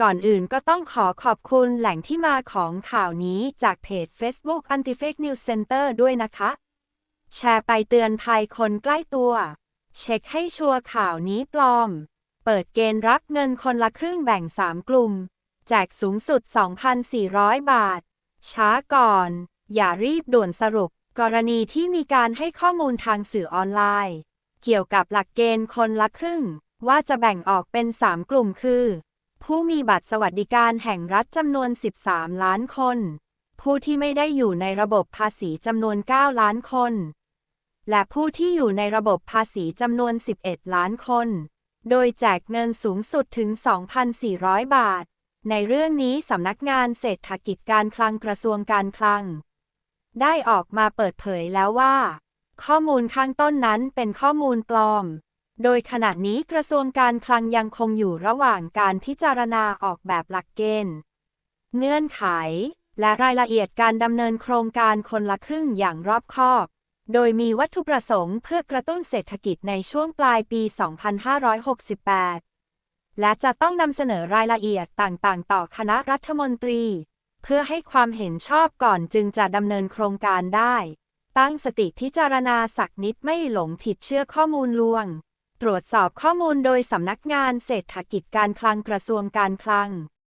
ก่อนอื่นก็ต้องขอขอบคุณแหล่งที่มาของข่าวนี้จากเพจ Facebook Anti Fake News Center ด้วยนะคะ แชร์ไปเตือนภัยคนใกล้ตัว เช็คให้ชัวร์ข่าวนี้ปลอม เปิดเกณฑ์รับเงินคนละครึ่งแบ่ง 3 กลุ่ม แจกสูงสุด 2,400 บาท ช้าก่อน อย่ารีบด่วนสรุป กรณีที่มีการให้ข้อมูลทางสื่อออนไลน์ เกี่ยวกับหลักเกณฑ์คนละครึ่ง ว่าจะแบ่งออกเป็น 3 กลุ่มคือ ผู้มีบัตรสวัสดิการแห่งรัฐจำนวน 13 ล้านคน ผู้ที่ไม่ได้อยู่ในระบบภาษีจำนวน 9 ล้านคน และผู้ที่อยู่ในระบบภาษีจำนวน 11 ล้านคน โดยแจกเงินสูงสุดถึง 2,400 บาท ในเรื่องนี้สำนักงานเศรษฐกิจการคลังกระทรวงการคลัง ได้ออกมาเปิดเผยแล้วว่า ข้อมูลข้างต้นนั้นเป็นข้อมูลปลอม โดยขณะนี้กระทรวงการคลังยังคงอยู่ระหว่างการพิจารณาออกแบบหลักเกณฑ์ เงื่อนไข และรายละเอียดการดำเนินโครงการคนละครึ่งอย่างรอบคอบ โดยมีวัตถุประสงค์เพื่อกระตุ้นเศรษฐกิจในช่วงปลายปี 2568 และจะต้องนำเสนอรายละเอียดต่างๆ ต่อคณะรัฐมนตรี เพื่อให้ความเห็นชอบก่อนจึงจะดำเนินโครงการได้ ตั้งสติพิจารณาสักนิดไม่หลงผิดเชื่อข้อมูลลวง ตรวจสอบข้อมูลโดยสำนักงานเศรษฐกิจการคลังกระทรวงการคลัง